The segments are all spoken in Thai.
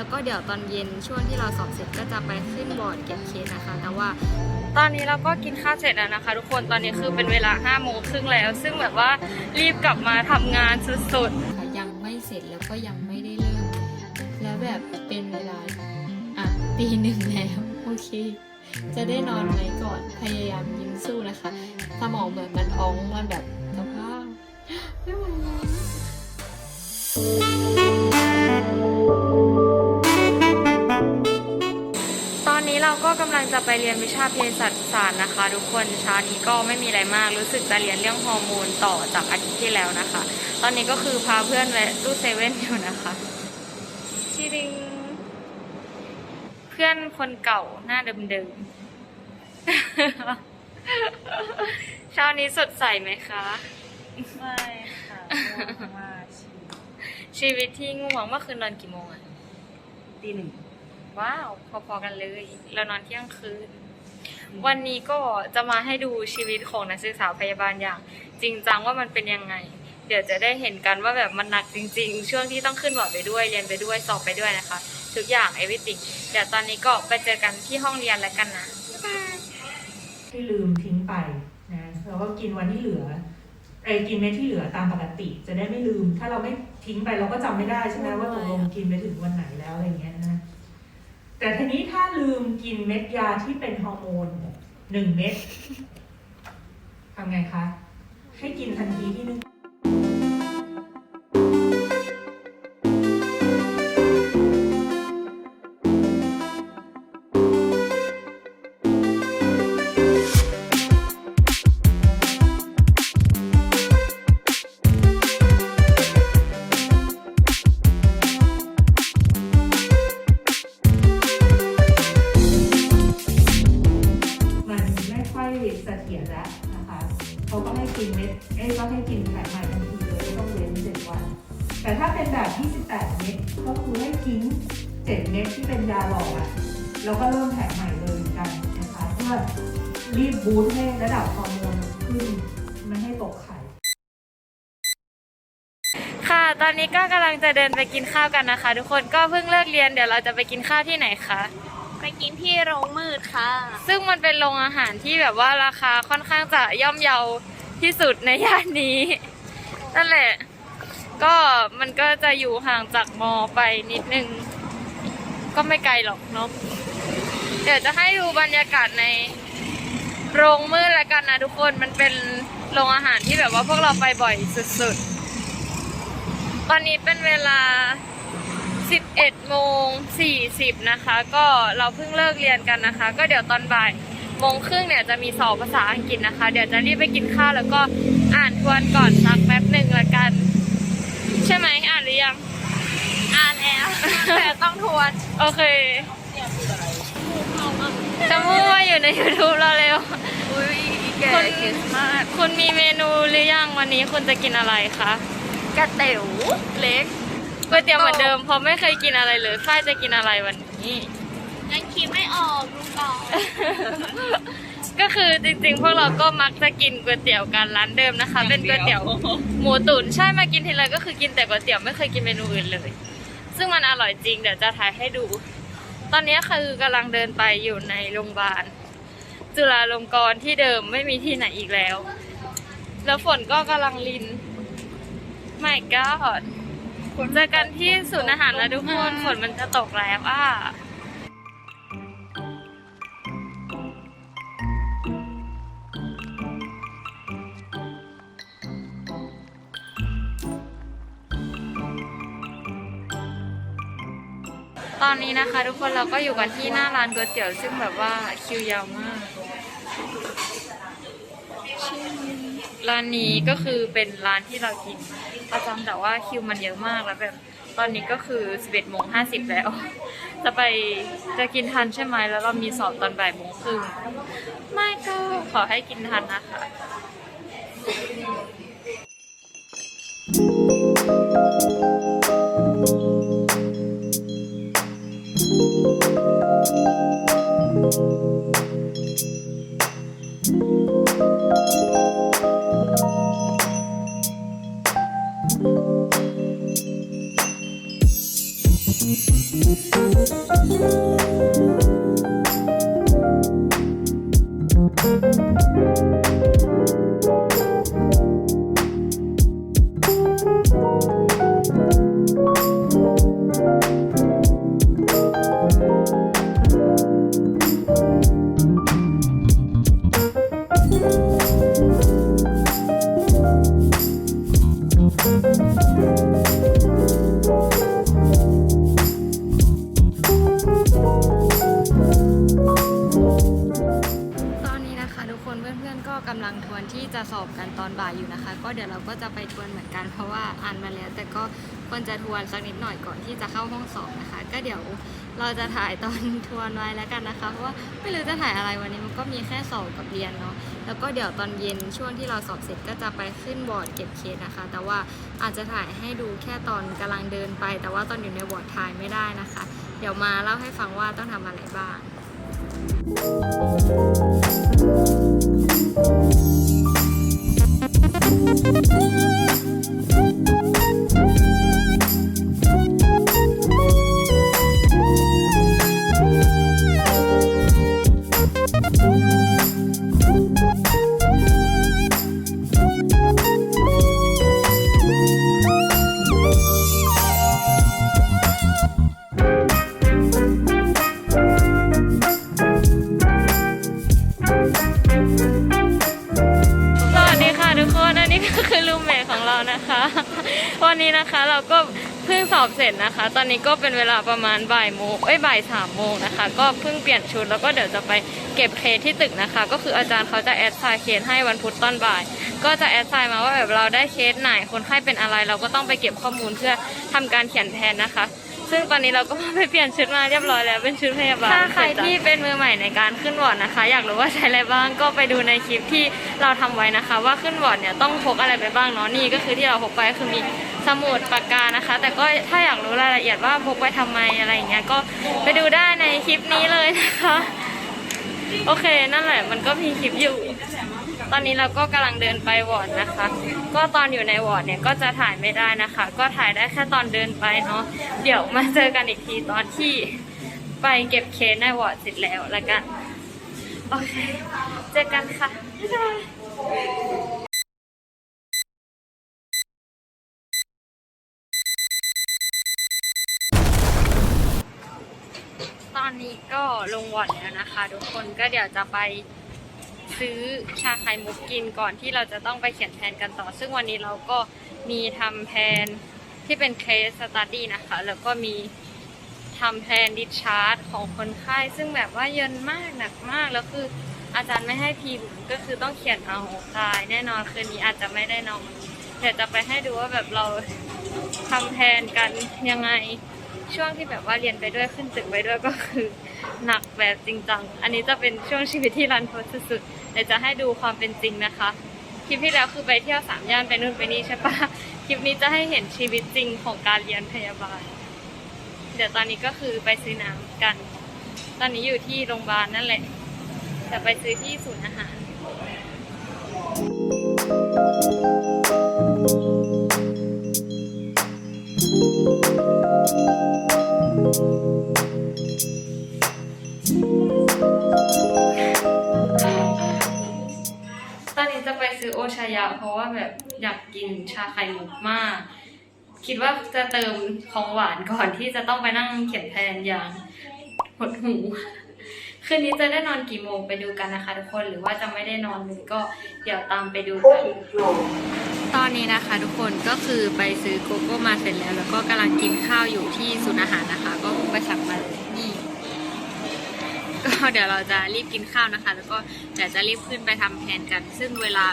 แล้วก็เดี๋ยวตอนเย็นช่วงที่เราสอบเสร็จก็จะไปขึ้นบอร์ดเก็บเคสนะคะ แต่ว่าตอนนี้เราก็กินข้าวเสร็จแล้วนะคะ ทุกคนตอนนี้คือเป็นเวลา5้าโมงครึ่งแล้ว ซึ่งแบบว่ารีบกลับมาทำงานสุดๆยังไม่เสร็จแล้วก็ยังไม่ได้เริ่ม แล้วแบบเป็นเวลาอะตีหนึ่งแล้วโอเค จะได้นอนไหมก่อนพยายามยิ้มสู้นะคะ สมองเหมือนมันอ้องมันแบบสภาพไม่ไหวแล้ว เราก็กำลังจะไปเรียนวิชาเภสัชศาสตร์นะคะ ทุกคนเช้านี้ก็ไม่มีอะไรมาก รู้สึกจะเรียนเรื่องฮอร์โมนต่อจากอาทิตย์ที่แล้วนะคะ ตอนนี้ก็คือพาเพื่อนแวะตู้เซเว่นอยู่นะคะชีริง เพื่อนคนเก่าหน้าเดิมๆเช้านี้สดใสไหมคะ ไม่ค่ะง่วงมากชีชีวิตที่ง่วงเมื่อคืนนอนกี่โมงอะตีหนึ่ง ว้าวพอๆกันเลยเรานอนเที่ยงคืน วันนี้ก็จะมาให้ดูชีวิตของนักศึกษาพยาบาลอย่าง จริงจังว่ามันเป็นยังไง เดี๋ยวจะได้เห็นกันว่าแบบมันหนักจริง ๆ ช่วงที่ต้องขึ้นบอร์ดไปด้วยเรียนไปด้วยสอบไปด้วยนะคะ ทุกอย่าง everything เดี๋ยวตอนนี้ก็ไปเจอกันที่ห้องเรียนแล้วกันนะที่ลืมทิ้งไปนะแล้วก็กินวันที่เหลือไอ้กินเม็ดที่เหลือตามปกติ จะได้ไม่ลืม ถ้าเราไม่ทิ้งไปเราก็จำไม่ได้ใช่ไหมว่าตกลงกินไปถึงวันไหนแล้วอะไรเงี้ยนะ แต่ทีนี้ถ้าลืมกินเม็ดยาที่เป็นฮอร์โมนหนึ่งเม็ดทำไงคะ ให้กินทันทีที่นึก ก็คือให้ทิ้งเจ็ดเม็ดที่เป็นยาหลอกอะแล้วก็เริ่มแผงใหม่เลยเหมือนกันนะคะเพื่อรีบบูสต์ให้ระดับฮอร์โมนขึ้นไม่ให้ตกไข่ค่ะ ตอนนี้ก็กำลังจะเดินไปกินข้าวกันนะคะ ทุกคนก็เพิ่งเลิกเรียนเดี๋ยวเราจะไปกินข้าวที่ไหนคะไปกินที่โรงมืดค่ะ ซึ่งมันเป็นโรงอาหารที่แบบว่าราคาค่อนข้างจะย่อมเยาที่สุดในย่านนี้นั่นแหละ ก็มันก็จะอยู่ห่างจากมอไปนิดนึง ก็ไม่ไกลหรอกเนาะเดี๋ยวจะให้ดูบรรยากาศในโรงมืดละกันนะทุกคนมันเป็นโรงอาหารที่แบบว่าพวกเราไปบ่อยสุดๆ ตอนนี้เป็นเวลา 11โมง40 นะคะ ก็เราเพิ่งเลิกเรียนกันนะคะ ก็เดี๋ยวตอนบ่ายโมงครึ่งเนี่ยจะมีสอบภาษาอังกฤษนะคะ เดี๋ยวจะรีบไปกินข้าวแล้วก็อ่านทวนก่อนสักแป๊บหนึ่งละกัน ช่ไหมอ่านหรือยัง อ่านแล้ว แต่ต้องทวน โอเคจะพูดว่าอยู่ใน YouTube เราเร็วอุ้ยแกคนคริสต์มาสคุณมีเมนูหรือยังวันนี้คุณจะกินอะไรคะกระเต๋วเล็กก๋วยเตี๋ยวเหมือนเดิมเพราะไม่เคยกินอะไรเลยฝ้ายจะกินอะไรวันนี้ยังคิดไม่ออกดูก่อน ก็คือจริงๆ พวกเราก็มักจะกินก๋วยเตี๋ยวกันร้านเดิมนะคะ เป็นก๋วยเตี๋ยวหมูตุ๋นใช่มากินทีไรก็คือกินแต่ก๋วยเตี๋ยวไม่เคยกินเมนูอื่นเลย ซึ่งมันอร่อยจริงเดี๋ยวจะถ่ายให้ดู ตอนนี้คือกำลังเดินไปอยู่ในโรงพยาบาลจุฬาลงกรณ์ที่เดิมไม่มีที่ไหนอีกแล้ว แล้วฝนก็กำลังลินไม่ก็เจอกันที่ศูนย์อาหารแล้วทุกคนฝนมันจะตกแล้วอะ ตอนนี้นะคะ ทุกคนเราก็อยู่กันที่หน้าร้านก๋วยเตี๋ยวซึ่งแบบว่าคิวยาวมากร้านนี้ก็คือเป็นร้านที่เรากินประจำแต่ว่าคิวมันเยอะมากแล้วแบบตอนนี้ก็คือ 11โมง50 แล้ว จะไปจะกินทันใช่ไหมแล้วเรามีสอบตอนบ่ายโมงครึ่งไม่ก็ขอให้กินทันนะคะ Thank ต อน ถ่ายตอนทวนไว้แล้วกันนะคะ เพราะว่าไม่รู้จะถ่ายอะไรวันนี้มันก็มีแค่สอบกับเรียนเนาะแล้วก็เดี๋ยวตอนเย็นช่วงที่เราสอบเสร็จก็จะไปขึ้นบอร์ดเก็บเคสนะคะ แต่ว่าอาจจะถ่ายให้ดูแค่ตอนกำลังเดินไป แต่ว่าตอนอยู่ในบอร์ดถ่ายไม่ได้นะคะ เดี๋ยวมาเล่าให้ฟังว่าต้องทำอะไรบ้างส เราก็เพิ่งสอบเสร็จนะคะ ตอนนี้ก็เป็นเวลาประมาณบ่ายโมงเอ้ยบ่ายสามโมงนะคะ ก็เพิ่งเปลี่ยนชุดแล้วก็เดี๋ยวจะไปเก็บเคสที่ตึกนะคะ ก็คืออาจารย์เขาจะแอดไซน์เคสให้วันพุธตอนบ่าย ก็จะแอดไซน์มาว่าแบบเราได้เคสไหนคนไข้เป็นอะไร เราก็ต้องไปเก็บข้อมูลเพื่อทำการเขียนแทนนะคะ ซึ่งตอนนี้เราก็ไปเปลี่ยนชุดมาเรียบร้อยแล้วเป็นชุดพยาบาลถ้าใครที่เป็นมือใหม่ในการขึ้นวอร์ดนะคะ อยากรู้ว่าใช้อะไรบ้างก็ไปดูในคลิปที่เราทำไว้นะคะ ว่าขึ้นวอร์ดเนี่ยต้องพกอะไรไปบ้างเนาะนี่ก็คือที่เราพกไปก็คือมีสมุดปากกานะคะ แต่ก็ถ้าอยากรู้รายละเอียดว่าพกไปทำไมอะไรอย่างเงี้ยก็ไปดูได้ในคลิปนี้เลยนะคะ โอเคนั่นแหละมันก็มีคลิปอยู่ ตอนนี้เราก็กำลังเดินไปวอร์ดนะคะ ก็ตอนอยู่ในวอร์ดเนี่ยก็จะถ่ายไม่ได้นะคะ ก็ถ่ายได้แค่ตอนเดินไปเนาะเดี๋ยวมาเจอกันอีกทีตอนที่ไปเก็บเคสในวอร์ดเสร็จแล้วล้วกันโอเคเจอกันค่ะบ๊ายบายตอนนี้ก็ลงวอร์ดแล้วนะคะ ทุกคนก็เดี๋ยวจะไป ซื้อชาไข่มุกกินก่อนที่เราจะต้องไปเขียนแผนกันต่อ ซึ่งวันนี้เราก็มีทำแผนที่เป็นเคสสตัดดี้นะคะ แล้วก็มีทำแผนดิชาร์จของคนไข้ ซึ่งแบบว่าเยินมากหนักมาก แล้วคืออาจารย์ไม่ให้พิมพ์ก็คือต้องเขียนเอาตาย แน่นอนคืนนี้อาจจะไม่ได้นอนเดี๋ยวจะไปให้ดูว่าแบบเราทำแผนกันยังไงช่วงที่แบบว่าเรียนไปด้วยขึ้นตึกไปด้วยก็คือหนักแบบจริงจัง อันนี้จะเป็นช่วงชีวิตที่รันทดสุดๆ เดี๋ยวจะให้ดูความเป็นจริงนะคะ คลิปที่แล้วคือไปเที่ยวสามย่านไปนู่นไปนี่ใช่ปะคลิปนี้จะให้เห็นชีวิตจริงของการเรียนพยาบาล เดี๋ยวตอนนี้ก็คือไปซื้อน้ำกัน ตอนนี้อยู่ที่โรงพยาบาลนั่นแหละแต่ไปซื้อที่ศูนย์อาหารต อนนี้จะไปซื้อโอชายะ เพราะว่าแบบอยากกินชาไข่มุกมาก คิดว่าจะเติมของหวานก่อนที่จะต้องไปนั่งเขียนแทนอย่างหดหูคืนนี้จะได้นอนกี่โมงไปดูกันนะคะทุกคนหรือว่าจะไม่ได้นอนเลยก็เดี๋ยวตามไปดูกันตอนนี้นะคะทุกคนก็คือไปซื้อโกโก้มาเสร็จแล้ว แล้วก็กำลังกินข้าวอยู่ที่ศูนย์อาหารนะคะ ก็ไปสั่งมาเลยนี่ ก็เดี๋ยวเราจะรีบกินข้าวนะคะ แล้วก็เดี๋ยวจะรีบขึ้นไปทำแผนกัน ซึ่งเวลา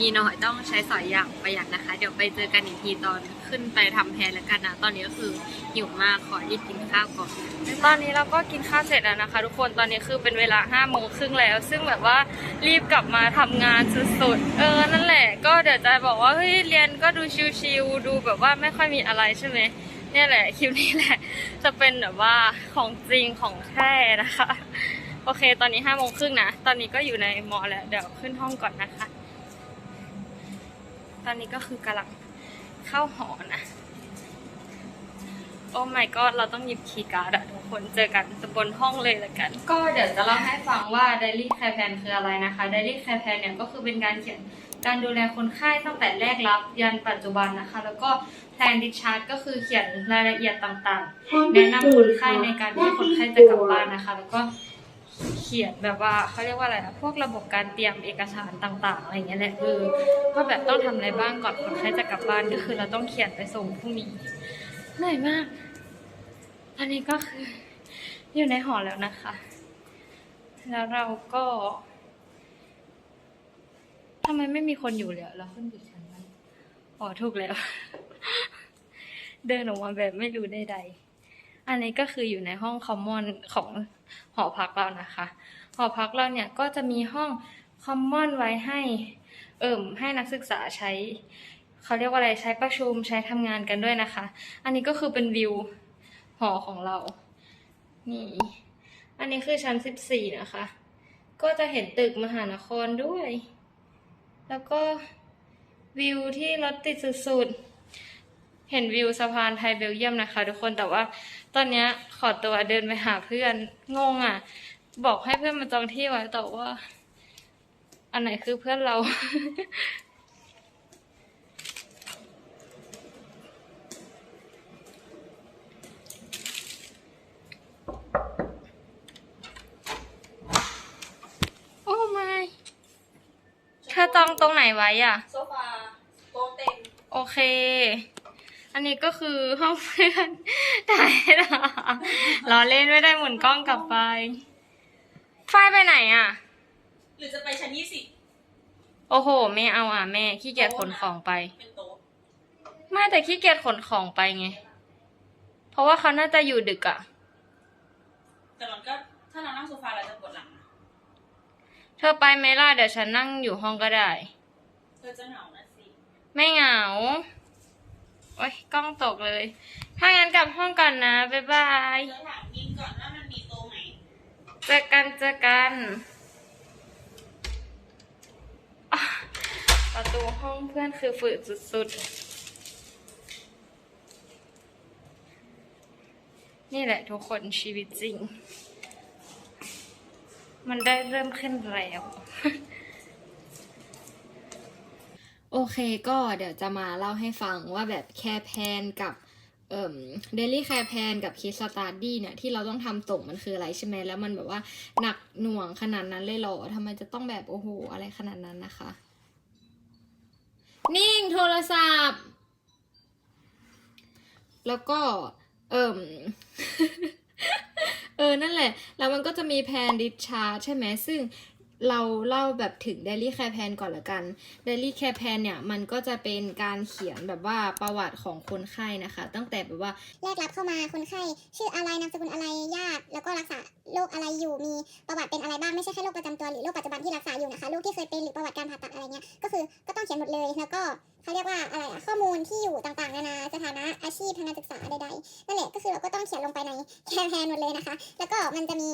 มีน้อยต้องใช้สอยอย่างประหยัดนะคะ เดี๋ยวไปเจอกันอีกทีตอนขึ้นไปทำแผนแล้วกันนะ ตอนนี้ก็คือหิวมากขอรีบกินข้าวก่อนตอนนี้เราก็กินข้าวเสร็จแล้วนะคะ ทุกคนตอนนี้คือเป็นเวลาห้าโมงครึ่งแล้ว ซึ่งแบบว่ารีบกลับมาทำงานสุดๆเออนั่นแหละ ก็เดี๋ยวจะบอกว่าเฮ้ยเรียนก็ดูชิวๆดูแบบว่าไม่ค่อยมีอะไรใช่ไหม เนี่ยแหละคลิปนี้แหละ จะเป็นแบบว่าของจริงของแท้นะคะ โอเค ตอนนี้ห้าโมงครึ่งนะ ตอนนี้ก็อยู่ในมอแล้ว เดี๋ยวขึ้นห้องก่อนนะคะ ตอนนี้ก็คือกำลังเข้าหอนะ โอ้ my god เราต้องหยิบคีย์การ์ดอะทุกคนเจอกันบนห้องเลยละกัน ก็เดี๋ยวจะเล่าให้ฟังว่า Daily Care Plan คืออะไรนะคะ Daily Care Plan เนี่ยก็คือเป็นการเขียนการดูแลคนไข้ตั้งแต่แรกรับยันปัจจุบันนะคะ แล้วก็ Plan Discharge ก็คือเขียนรายละเอียดต่างๆ แนะนำคนไข้ในการที่คนไข้จะกลับบ้านนะคะ แล้วก็เขียนแบบว่าเขาเรียกว่าอะไรนะพวกระบบการเตรียมเอกสารต่างๆอะไรอย่างเงี้ยแหละคือว่าแบบต้องทำอะไรบ้างก่อนคนไข้จะกลับบ้านก็คือ เราต้องเขียนไปส่งพรุ่งนี้เหนื่อยมากตอนนี้ก็คือ อยู่ในหอแล้วนะคะ แล้วเราก็ทำไมไม่มีคนอยู่เลยอะเราขึ้นอยู่ชั้นนั้นอ๋อถูกแล้ว เดินออกมาแบบไม่รู้ใดๆอันนี้ก็คืออยู่ในห้องคอมมอนของหอพักเรานะคะ หอพักเราเนี่ยก็จะมีห้องคอมมอนไว้ให้เอิ่มให้นักศึกษาใช้เขาเรียกว่าอะไรใช้ประชุมใช้ทำงานกันด้วยนะคะ อันนี้ก็คือเป็นวิวหอของเรา นี่ อันนี้คือชั้นสิบสี่นะคะ ก็จะเห็นตึกมหานครด้วย แล้วก็วิวที่รถติดสุดๆ เห็นวิวสะพานไทยเบลเยียมนะคะ ทุกคนแต่ว่าตอนเนี้ยขอตัวเดินไปหาเพื่อนงงอะ บอกให้เพื่อนมาจองที่ไว้แต่ว่า อันไหนคือเพื่อนเรา โอ้ไม่เธอจองตรงไหนไว้อะ โซฟาโต๊ะเต็ม โอเค อันนี้ก็คือห้องเพื่อนถ่ายให้เราล้อเล่นไม่ได้หมุนกล้องกลับไป ฝ้ายไปไหนอะ หรือจะไปชั้นยี่สิบโอ้โห ไม่เอาอะแม่ขี้เกียจขนของไป เป็นโต๊ะไม่แต่ขี้เกียจขนของไปไง เพราะว่าเขาน่าจะอยู่ดึกอะ แต่มันก็ถ้าเรานั่งโซฟาเราจะปวดหลังนะเธอไปไหมล่ะเดี๋ยวฉันนั่งอยู่ห้องก็ได้ เธอจะเหงานะสิ ไม่เหงา โอ๊ยกล้องตกเลย ถ้างั้นกลับห้องก่อนนะ บ๊ายบายเธอถามมินก่อนว่ามันมีต๊ะไหมเจอกันเจอกันประตูห้องเพื่อนคือฝืดสุดๆ นี่แหละทุกคนชีวิตจริง มันได้เริ่มขึ้นแล้ว โอเคก็เดี๋ยวจะมาเล่าให้ฟังว่าแบบแคร์แพนกับเอ่มเดลี่แคร์แพนกับคิสตาร์ดี้เนี่ยที่เราต้องทำส่งมันคืออะไรใช่ไหมแล้วมันแบบว่าหนักหน่วงขนาดนั้นเลยเหรอทำไมจะต้องแบบโอ้โหอะไรขนาดนั้นนะคะ นิ่งโทรศัพท์ แล้วก็เอ่มเออ นั่นแหละ แล้วมันก็จะมีแพนดิชาร์ใช่ไหม ซึ่ง เราเล่าแบบถึง Daily Care Plan ก่อนละกัน Daily Care Plan เนี่ย มันก็จะเป็นการเขียนแบบว่าประวัติของคนไข้นะคะ ตั้งแต่แบบว่าแรกรับเข้ามาคนไข้ ชื่ออะไรนามสกุลอะไรญาติ แล้วก็รักษาโรคอะไรอยู่มีประวัติเป็นอะไรบ้างไม่ใช่แค่โรคประจำตัวหรือโรคปัจจุบันที่รักษาอยู่นะคะโรคที่เคยเป็นหรือประวัติการผ่าตัดอะไรเงี้ยก็คือก็ต้องเขียนหมดเลยแล้วก็เขาเรียกว่าอะไรอะข้อมูลที่อยู่ต่างๆนานาสถานะอาชีพทางการศึกษาใดๆนั่นแหละก็คือเราก็ต้องเขียนลงไปในแคร์แพนหมดเลยนะคะ แล้วก็มันจะมี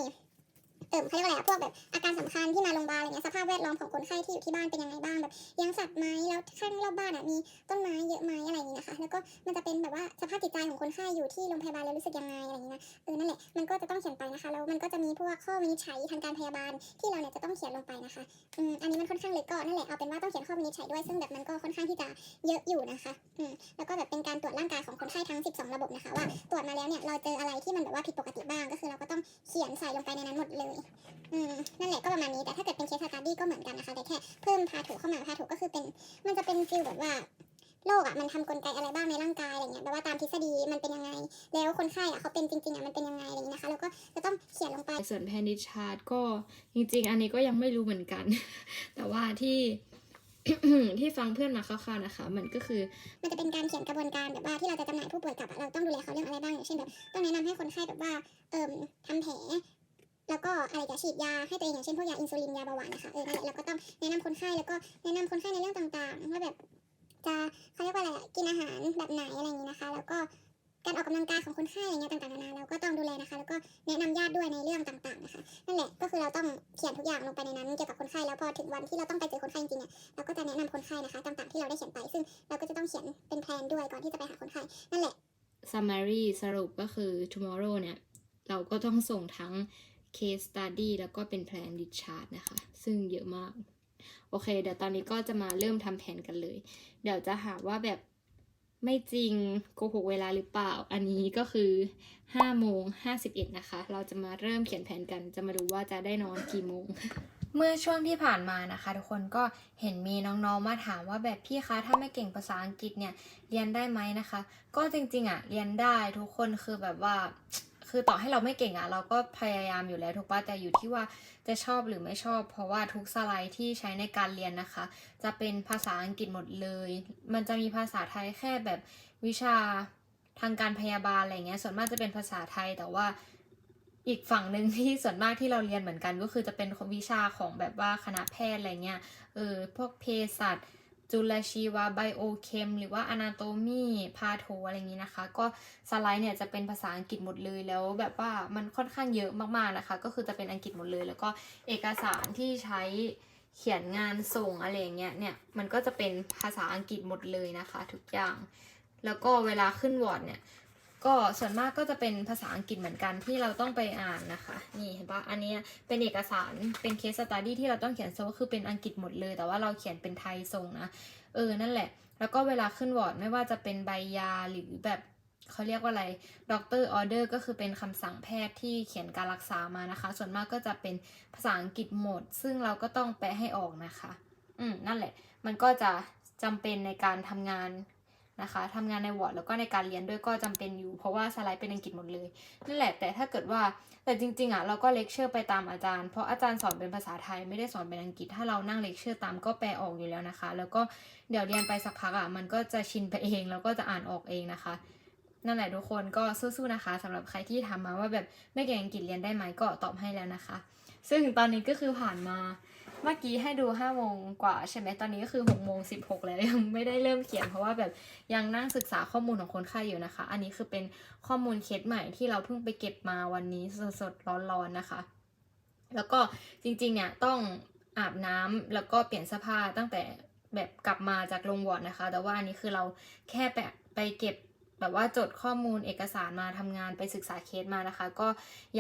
เติมเขาเรียกว่าอะไรอะพวกแบบอาการสำคัญที่มาโรงพยาบาลอะไรเงี้ยสภาพแวดล้อมของคนไข้ที่อยู่ที่บ้านเป็นยังไงบ้างแบบเลี้ยงสัตว์ไหมแล้วข้างรอบบ้านอะมีต้นไม้เยอะไหมอะไรอย่างนี้นะคะ แล้วก็มันจะเป็นแบบว่าสภาพจิตใจของคนไข้อยู่ที่โรงพยาบาลแล้วรู้สึกยังไงอะไรอย่างนี้นะเออนั่นแหละมันก็จะต้องเขียนไปนะคะแล้วมันก็จะมีพวกข้อวินิจฉัยทางการพยาบาลที่เราเนี่ยจะต้องเขียนลงไปนะคะอืมอันนี้มันค่อนข้างเล็กก็นั่นแหละเอาเป็นว่าต้องเขียนข้อวินิจฉัยด้วยซึ่งแบบมันก็ค่อนข้างที่จะเยอะอยู่นะคะอืมแล้วก็แบบเป็นการตรวจร่างกายของคนไข้ทั้ง 12 ระบบนะคะว่าตรวจมาแล้วเนี่ยเราเจออะไรที่มันแบบว่าผิดปกติบ้างก็คือเราก็ต้องเขียนใส่ลงไปในนั้นหมดเลยอืมนั่นแหละก็ประมาณนี้แต่ถ้าเกิดเป็นเคสสตาร์ดี้ก็เหมือนกันนะคะแต่แค่เพิ่มพาถูเข้ามาพาถูก็คือเป็น มันจะเป็นฟิลแบบว่าโรคอะมันทำกลไกอะไรบ้างในร่างกายอะไรเงี้ยแบบว่าตามทฤษฎีมันเป็นยังไง แล้วคนไข้อะเขาเป็นจริงๆอะมันเป็นยังไงอะไรอย่างนี้นะคะแล้วก็จะต้องเขียนลงไปส่วนแพนดิชาร์ดก็จริง ๆ อันนี้ก็ยังไม่รู้เหมือนกัน แต่ว่าที่ที่ฟังเพื่อนมาคร่าวๆนะคะ มันก็คือ มันจะเป็นการเขียนกระบวนการแบบว่าที่เราจะจำหน่ายผู้ป่วยกลับอะเราต้องดูแลเขาเรื่องอะไรบ้างอย่างเช่นแบบต้องแนะนำให้คนไข้แบบว่าเอิ่มทำแผล แล้วก็อะไรจะฉีดยาให้ตัวเองอย่างเช่นพวกยาอินซูลินยาเบาหวานนะคะเออนั่นแหละเราก็ต้องแนะนำคนไข้แล้วก็แนะนำคนไข้ในเรื่องต่างๆว่าแบบจะเขาเรียกว่าอะไรกินอาหารแบบไหนอะไรอย่างนี้นะคะ แล้วก็การออกกำลังกายของคนไข้อะไรเงี้ยต่างๆนานาเราก็ต้องดูแลนะคะ แล้วก็แนะนำญาติด้วยในเรื่องต่างๆนะคะนั่นแหละก็คือเราต้องเขียนทุกอย่างลงไปในนั้นเกี่ยวกับคนไข้แล้วพอถึงวันที่เราต้องไปเจอคนไข้จริงๆเนี่ยเราก็จะแนะนำคนไข้นะคะต่างๆที่เราได้เขียนไป ซึ่งเราก็จะต้องเขียนเป็นแพลนด้วยก่อนที่จะไปหาคนไข้นั่นแหละ summary สรุปก็คือ tomorrow เนี่ยเราก็ต้องส่งทั้ง case study แล้วก็เป็น plan d i s c h a r g นะคะ ซึ่งเยอะมาก โอเค เดี๋ยวตอนนี้ก็จะมาเริ่มทำแผนกันเลย เดี๋ยวจะหาว่าแบบไม่จริงโกหกเวลาหรือเปล่า อันนี้ก็คือ5โมง51นะคะ เราจะมาเริ่มเขียนแผนกัน จะมาดูว่าจะได้นอนกี่โมง เมื่อช่วงที่ผ่านมานะคะ ทุกคนก็เห็นมีน้องๆมาถามว่าแบบพี่คะถ้าไม่เก่งภาษาอังกฤษเนี่ยเรียนได้ไหมนะคะ ก็จริงๆอะเรียนได้ทุกคนคือแบบว่า คือต่อให้เราไม่เก่งอะเราก็พยายามอยู่แล้วถูกปะแต่อยู่ที่ว่าจะชอบหรือไม่ชอบ เพราะว่าทุกสไลด์ที่ใช้ในการเรียนนะคะ จะเป็นภาษาอังกฤษหมดเลย มันจะมีภาษาไทยแค่แบบวิชาทางการพยาบาลอะไรเงี้ยส่วนมากจะเป็นภาษาไทยแต่ว่าอีกฝั่งหนึ่งที่ส่วนมากที่เราเรียนเหมือนกัน ก็คือจะเป็นวิชาของแบบว่าคณะแพทย์อะไรเงี้ยเออพวกเภสัช จุลชีวะไบโอเคมหรือว่าอนาโตมีพาโทอะไรอย่างนี้นะคะ ก็สไลด์เนี่ยจะเป็นภาษาอังกฤษหมดเลยแล้วแบบว่ามันค่อนข้างเยอะมากๆนะคะ ก็คือจะเป็นอังกฤษหมดเลย แล้วก็เอกสารที่ใช้เขียนงานส่งอะไรอย่างเงี้ยเนี่ยมันก็จะเป็นภาษาอังกฤษหมดเลยนะคะ ทุกอย่าง แล้วก็เวลาขึ้นวอร์ดเนี่ย ก็ส่วนมากก็จะเป็นภาษาอังกฤษเหมือนกันที่เราต้องไปอ่านนะคะ นี่เห็นปะอันนี้เป็นเอกสารเป็นเคสสต u d ดี้ที่เราต้องเขียนโซก็คือเป็นอังกฤษหมดเลย แต่ว่าเราเขียนเป็นไทยส่งนะ เออ นั่นแหละ แล้วก็เวลาขึ้นวอร์ดไม่ว่าจะเป็นใบยาหรือแบบเขาเรียกว่าอะไรด็อกเตอร์ออเดอร์ก็คือเป็นคำสั่งแพทย์ที่เขียนการรักษามานะคะ ส่วนมากก็จะเป็นภาษาอังกฤษหมด ซึ่งเราก็ต้องแปลให้ออกนะคะ อืมนั่นแหละ มันก็จะจำเป็นในการทำงาน นะคะทำงานในวอร์ดแล้วก็ในการเรียนด้วยก็จำเป็นอยู่ เพราะว่าสไลด์เป็นอังกฤษหมดเลยนั่นแหละแต่ถ้าเกิดว่าแต่จริงๆอะเราก็เลคเชอร์ไปตามอาจารย์ เพราะอาจารย์สอนเป็นภาษาไทยไม่ได้สอนเป็นอังกฤษ ถ้าเรานั่งเลคเชอร์ตามก็แปลออกอยู่แล้วนะคะ แล้วก็เดี๋ยวเรียนไปสักพักอะมันก็จะชินไปเองแล้วก็จะอ่านออกเองนะคะ นั่นแหละทุกคนก็สู้ๆนะคะสำหรับใครที่ถามมาว่าแบบไม่เก่งอังกฤษเรียนได้ไหมก็ตอบให้แล้วนะคะ ซึ่งตอนนี้ก็คือผ่านมา เมื่อกี้ให้ดู5้าโมงกว่าใช่ไหมตอนนี้ก็คือ6กโมงสิบหกแล้วยังไม่ได้เริ่มเขียน เพราะว่าแบบยังนั่งศึกษาข้อมูลของคนไข้อยู่นะคะ อันนี้คือเป็นข้อมูลเคสใหม่ที่เราเพิ่งไปเก็บมาวันนี้สดๆร้อนๆนะคะ แล้วก็จริงๆเนี่ยต้องอาบน้ำแล้วก็เปลี่ยนเสื้อผ้าตั้งแต่แบบกลับมาจากโรงวอร์ดนะคะ แต่ว่าอันนี้คือเราแค่ไปไปเก็บ แบบว่าจดข้อมูลเอกสารมาทำงานไปศึกษาเคสมานะคะ ก็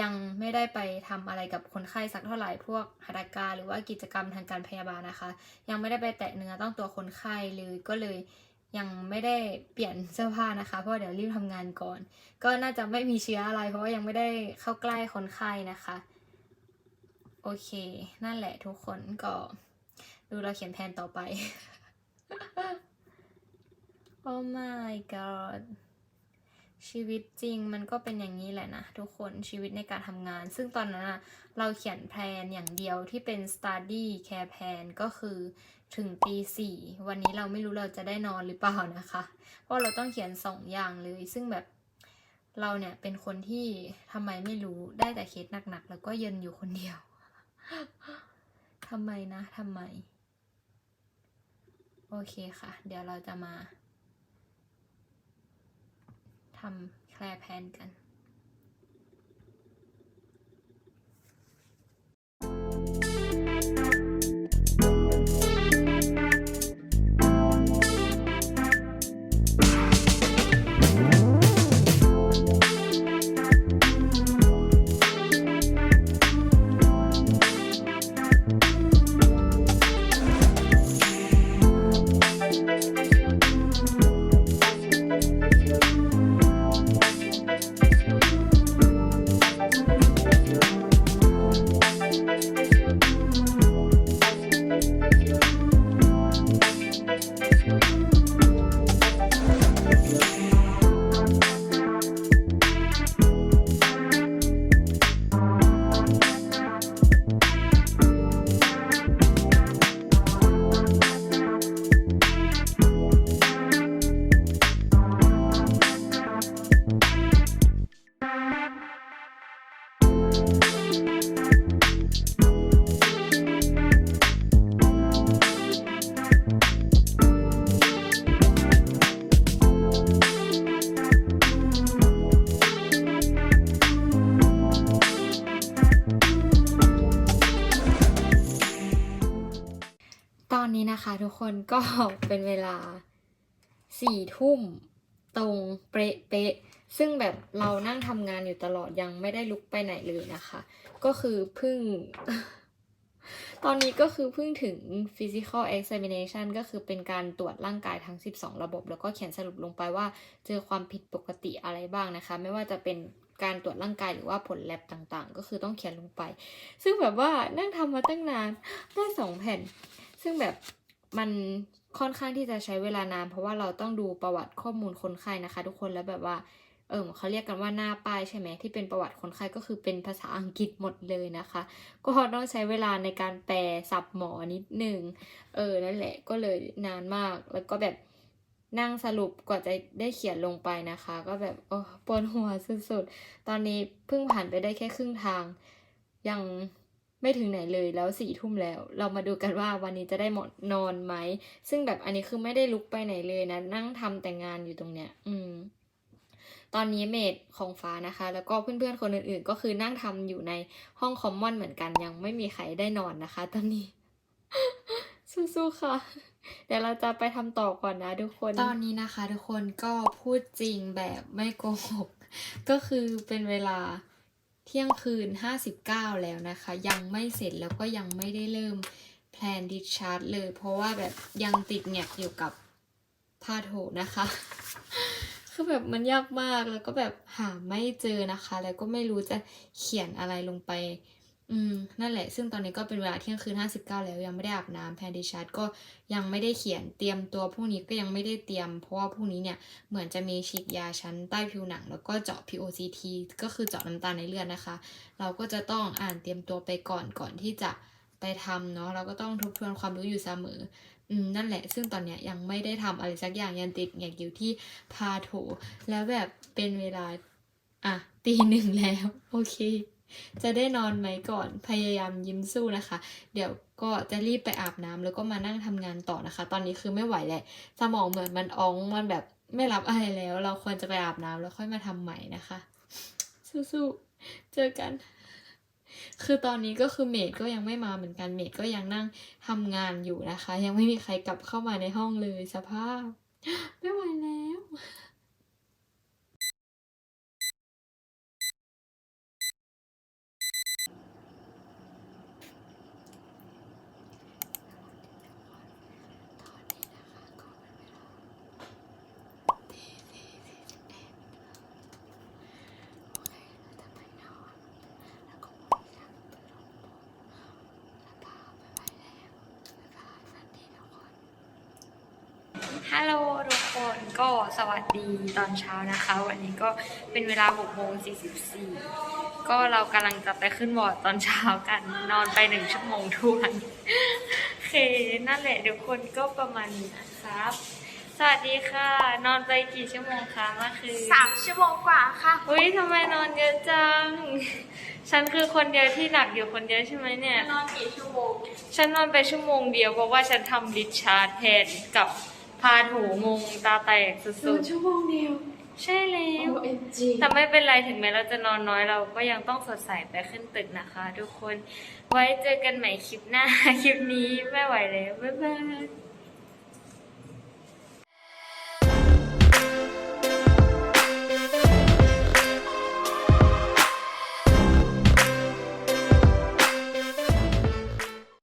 ยังไม่ได้ไปทำอะไรกับคนไข้สักเท่าไหร่พวกหัตถการหรือว่ากิจกรรมทางการพยาบาลนะคะ ยังไม่ได้ไปแตะเนื้อต้องตัวคนไข้เลยก็เลยยังไม่ได้เปลี่ยนเสื้อผ้านะคะ เพราะเดี๋ยวรีบทำงานก่อน ก็น่าจะไม่มีเชื้ออะไร เพราะว่ายังไม่ได้เข้าใกล้คนไข้นะคะโอเค นั่นแหละทุกคนก็ดูเราเขียนแผนต่อไป โอ้ my god ชีวิตจริงมันก็เป็นอย่างนี้แหละนะทุกคนชีวิตในการทำงาน ซึ่งตอนนั้นเราเขียนแพลนอย่างเดียวที่เป็น study care plan ก็คือถึงตีสี่วันนี้เราไม่รู้เราจะได้นอนหรือเปล่านะคะ เพราะเราต้องเขียนสองอย่างเลย ซึ่งแบบเราเนี่ยเป็นคนที่ทำไมไม่รู้ได้แต่เคสหนักๆ แล้วก็เย็นอยู่คนเดียวทำไมนะทำไม โอเคค่ะ เดี๋ยวเราจะมา ทำแคลร์แพนกัน สี่ทุ่มตรงเป๊ะเป๊ะซึ่งแบบเรานั่งทำงานอยู่ตลอดยังไม่ได้ลุกไปไหนเลยนะคะ ก็คือเพิ่ง ตอนนี้ก็คือเพิ่งถึง physical examination ก็คือเป็นการตรวจร่างกายทั้ง 12 ระบบ แล้วก็เขียนสรุปลงไปว่าเจอความผิดปกติอะไรบ้างนะคะ ไม่ว่าจะเป็นการตรวจร่างกายหรือว่าผลแลบต่างๆ ก็คือต้องเขียนลงไป ซึ่งแบบว่านั่งทำมาตั้งนานได้สองแผ่น ซึ่งแบบมัน ค่อนข้างที่จะใช้เวลานาน เพราะว่าเราต้องดูประวัติข้อมูลคนไข้นะคะ ทุกคนแล้วแบบว่าเออเขาเรียกกันว่าหน้าป้ายใช่ไหมที่เป็นประวัติคนไข้ก็คือเป็นภาษาอังกฤษหมดเลยนะคะ ก็ต้องใช้เวลาในการแปลศัพท์หมอนิดนึงเออนั่นแหละก็เลยนานมากแล้วก็แบบนั่งสรุปกว่าจะได้เขียนลงไปนะคะ ก็แบบโอ้ปวดหัวสุดๆ ตอนนี้เพิ่งผ่านไปได้แค่ครึ่งทาง ยัง ไม่ถึงไหนเลยแล้วสี่ทุ่มแล้ว เรามาดูกันว่าวันนี้จะได้หมดนอนไหม ซึ่งแบบอันนี้คือไม่ได้ลุกไปไหนเลยนะ นั่งทำแต่งานอยู่ตรงเนี้ย อืมตอนนี้เมดของฟ้านะคะ แล้วก็เพื่อนๆคนอื่นๆ ก็คือนั่งทำอยู่ในห้องคอมมอนเหมือนกัน ยังไม่มีใครได้นอนนะคะ ตอนนี้ สู้ๆค่ะเดี๋ยวเราจะไปทำต่อก่อนนะทุกคน ตอนนี้นะคะ ทุกคนก็พูดจริงแบบไม่โกหก ก็คือเป็นเวลา เที่ยงคืน 59 แล้วนะคะ ยังไม่เสร็จแล้วก็ยังไม่ได้เริ่มแพลนดิชาร์จเลย เพราะว่าแบบยังติดแงกอยู่กับพาโถนะคะ คือแบบมันยากมากแล้วก็แบบหาไม่เจอนะคะ แล้วก็ไม่รู้จะเขียนอะไรลงไป อืม นั่นแหละ ซึ่งตอนนี้ก็เป็นเวลาเที่ยงคืน59แล้วยังไม่ได้อาบน้ำแพนดิชาร์ดก็ยังไม่ได้เขียนเตรียมตัวพรุ่งนี้ก็ยังไม่ได้เตรียม เพราะว่าพรุ่งนี้เนี่ยเหมือนจะมีฉีดยาชั้นใต้ผิวหนัง แล้วก็เจาะ POCT ก็คือเจาะน้ำตาลในเลือดนะคะ เราก็จะต้องอ่านเตรียมตัวไปก่อนก่อนที่จะไปทำเนาะเราก็ต้องทบทวนความรู้อยู่เสมอ อืม นั่นแหละ ซึ่งตอนเนี้ยยังไม่ได้ทำอะไรสักอย่างยังติดแงกอยู่ที่พาโถแล้วแบบเป็นเวลาอะตีหนึ่งแล้ว โอเค จะได้นอนไหมก่อนพยายามยิ้มสู้นะคะ เดี๋ยวก็จะรีบไปอาบน้ำแล้วก็มานั่งทำงานต่อนะคะ ตอนนี้คือไม่ไหวแหละสมองเหมือนมันอ้องมันแบบไม่รับอะไรแล้ว เราควรจะไปอาบน้ำแล้วค่อยมาทำใหม่นะคะ สู้ๆเจอกันคือตอนนี้ก็คือเมดก็ยังไม่มาเหมือนกันเมดก็ยังนั่งทำงานอยู่นะคะ ยังไม่มีใครกลับเข้ามาในห้องเลยสภาพไม่ไหวแล้ว ฮัลโหลทุกคนก็สวัส ดีตอนเช้านะคะ วันนี้ก็เป็นเวลา6โมง44 ก็เรากำลังจะไปขึ้นวอร์ดตอนเช้ากัน นอนไปหนึ่งชั่วโมงทวนโอเค นั่นแหละทุกคนก็ประมาณนี้นะครับ สวัสดีค่ะ นอนไปกี่ชั่วโมงคะเมื่อคืนสามชั่วโมงกว่าค่ะ อุ้ยทำไมนอนเยอะจัง ฉันคือคนเดียวที่หนักอยู่คนเดียวใช่ไหมเนี่ย นอนกี่ชั่วโมง ฉันนอนไปชั่วโมงเดียวเพราะว่าฉันทำดิชาร์จแทนกับ พาถูงงตาแตกสุดชั่วโมงเดียวๆใช่แล้ว OMG แต่ไม่เป็นไรถึงแม้เราจะนอนน้อยเราก็ยังต้องสดใสไปขึ้นตึกนะคะ ทุกคน ไว้เจอกันใหม่คลิปหน้า คลิปนี้ไม่ไหวแล้ว บ๊ายบาย